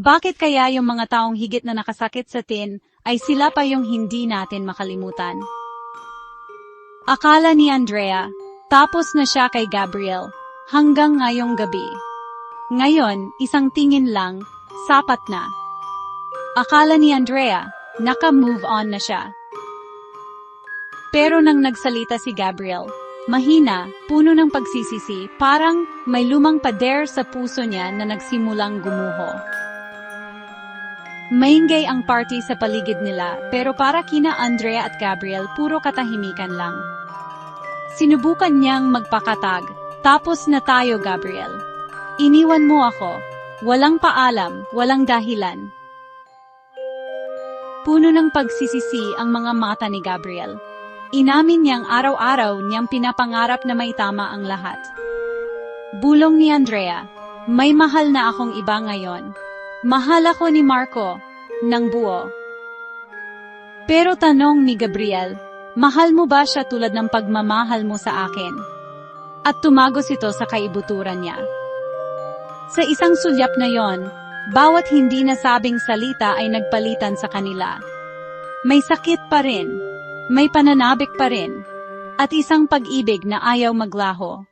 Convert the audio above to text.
Bakit kaya yung mga taong higit na nakasakit sa tin ay sila pa yung hindi natin makalimutan? Akala ni Andrea, tapos na siya kay Gabriel, hanggang ngayong gabi. Ngayon, isang tingin lang, sapat na. Akala ni Andrea, naka-move on na siya. Pero nang nagsalita si Gabriel, mahina, puno ng pagsisisi, parang may lumang pader sa puso niya na nagsimulang gumuho. Maingay ang party sa paligid nila, pero para kina Andrea at Gabriel, puro katahimikan lang. Sinubukan niyang magpakatag, tapos na tayo, Gabriel. Iniwan mo ako. Walang paalam, walang dahilan. Puno ng pagsisisi ang mga mata ni Gabriel. Inamin niyang araw-araw niyang pinapangarap na may tama ang lahat. Bulong ni Andrea, may mahal na akong iba ngayon. Mahal ako ni Marco, ng buo. Pero tanong ni Gabriel, mahal mo ba siya tulad ng pagmamahal mo sa akin? At tumagos ito sa kaibuturan niya. Sa isang sulyap na yon, bawat hindi nasabing salita ay nagpalitan sa kanila. May sakit pa rin, may pananabik pa rin, at isang pag-ibig na ayaw maglaho.